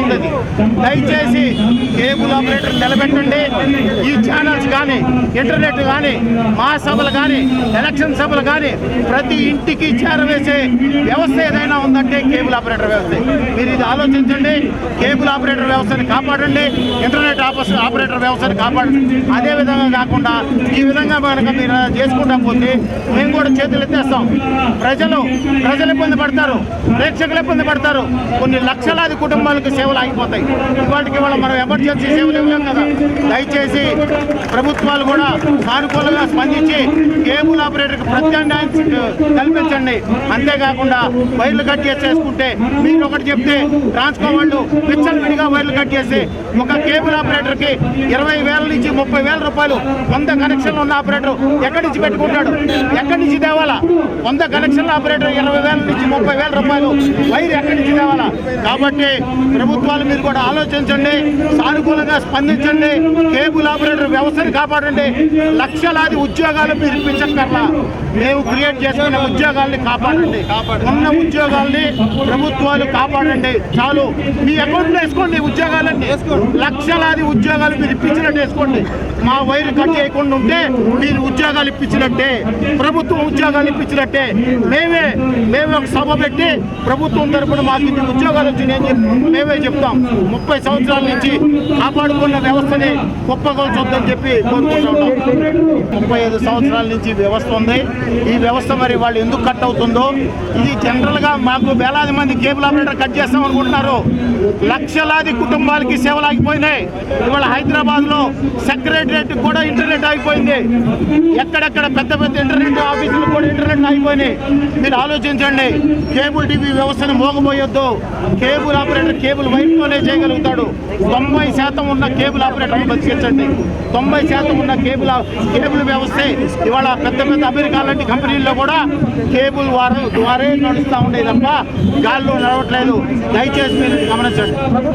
ఉంది దయచేసి cable operator నిలబెట్టండి. ఈ ఛానల్స్ కానీ ఇంటర్నెట్ కానీ మహాసభలు కానీ ఎలక్షన్ సభలు కానీ ప్రతి ఇంటికి చేరవేసే వ్యవస్థ ఏదైనా ఉందంటే కేబుల్ ఆపరేటర్ వ్యవస్థ. మీరు ఇది ఆలోచించండి. కేబుల్ ఆపరేటర్ వ్యవస్థని కాపాడండి. ఇంటర్నెట్ ఆపస్ ఆపరేటర్ వ్యవస్థని కాపాడండి. అదే విధంగా కాకుండా ఈ విధంగా కనుక మీరు చేసుకుంటా పోతే మేము కూడా చేతులు ఎత్తేస్తాం. ప్రజలు ప్రజలు ఇబ్బంది పడతారు. ప్రేక్షకులు ఇబ్బంది పడతారు. కొన్ని లక్షలాది కుటుంబాలకు సేవలు ఆగిపోతాయి. ఇవాటికి ఇవాళ మనం ఎమర్జెన్సీ సేవలు ఇవ్వలేము కదా. దయచేసి ప్రభుత్వాలు కూడా సానుకూలంగా స్పందించి కేబుల్ ఆపరేటర్కి ప్రత్యామ్నాయం కల్పించండి. అంతేకాకుండా వైర్లు కట్ చేసేసుకుంటే మీరు ఒకటి చెప్తే ట్రాన్స్కో వాళ్ళు విచ్చలవిడిగా వైర్లు కట్ చేసి ఒక కేబుల్ ఆపరేటర్కి ఇరవై వేల నుంచి ముప్పై వేల రూపాయలు వంద కనెక్షన్లు ఉన్న ఆపరేటర్ ఎక్కడి నుంచి పెట్టుకుంటాడు? ఎక్కడి నుంచి తేవాలా? వంద కనెక్షన్ల ఆపరేటర్ ఇరవై వేల నుంచి ముప్పై వేల రూపాయలు వైర్ ఎక్కడి నుంచి తేవాలా? కాబట్టి ప్రభుత్వాలు మీరు కూడా ఆలోచించండి సానుకూలంగా స్పందించండి కేబుల్ ఆపరేటర్ వ్యవస్థను కాపాడండి. లక్షలాది ఉద్యోగాలు మీరు ఇప్పించక్కర్లా మేము క్రియేట్ చేసుకున్న ఉద్యోగాల్ని కాపాడండి. ఉన్న ఉద్యోగాల్ని ప్రభుత్వాలు కాపాడండి. చాలు. మీ అకౌంట్లో వేసుకోండి ఉద్యోగాలన్నీ. లక్షలాది ఉద్యోగాలు మీరు ఇప్పించినట్టు వేసుకోండి. మా వైర్ కట్ చేయకుండా ఉంటే మీరు ఉద్యోగాలు ఇప్పించినట్టే. ప్రభుత్వం ఉద్యోగాలు ఇప్పించినట్టే. మేమే మేమే ఒక సభ పెట్టి ప్రభుత్వం తరపున మాకు ఇన్ని ఉద్యోగాలు వచ్చినాయని మేమే మేమే చెప్తాం. ముప్పై సంవత్సరాల నుంచి కాపాడుకున్న వ్యవస్థని కుప్పకొల్చొద్దని చెప్పి కోరుకుంటున్నాం ముప్పై ఐదు సంవత్సరాల నుంచి వ్యవస్థ ఉంది. ఈ వ్యవస్థ మరి వాళ్ళు ఎందుకు కట్ అవుతుందో ఇది జనరల్గా మాకు వేలాది మంది కేబుల్ ఆపరేటర్ కట్ చేస్తాం అనుకుంటున్నారు. లక్షలాది కుటుంబాలకి సేవలు ఆగిపోయినాయి. ఇవాళ హైదరాబాద్లో సెక్రటరియట్ కూడా ఇంటర్నెట్ ఆగిపోయింది. ఎక్కడెక్కడ పెద్ద పెద్ద ఇంటర్నెట్ ఆఫీసులు కూడా ఆగిపోయినాయి. మీరు ఆలోచించండి. కేబుల్ టీవీ వ్యవస్థను మోగబోయొద్దు. కేబుల్ ఆపరేటర్ కేబుల్ వైర్తోనే చేయగలుగుతాడు. తొంభై శాతం ఉన్న కేబుల్ ఆపరేటర్ను బతికించండి తొంభై శాతం ఉన్న కేబుల్ కేబుల్ వ్యవస్థే ఇవాళ పెద్ద పెద్ద అమెరికా లాంటి కంపెనీల్లో కూడా కేబుల్ వారు ద్వారే నడుస్తూ ఉండేది తప్ప గాల్లో నడవట్లేదు. దయచేసి మీరు గమనించండి.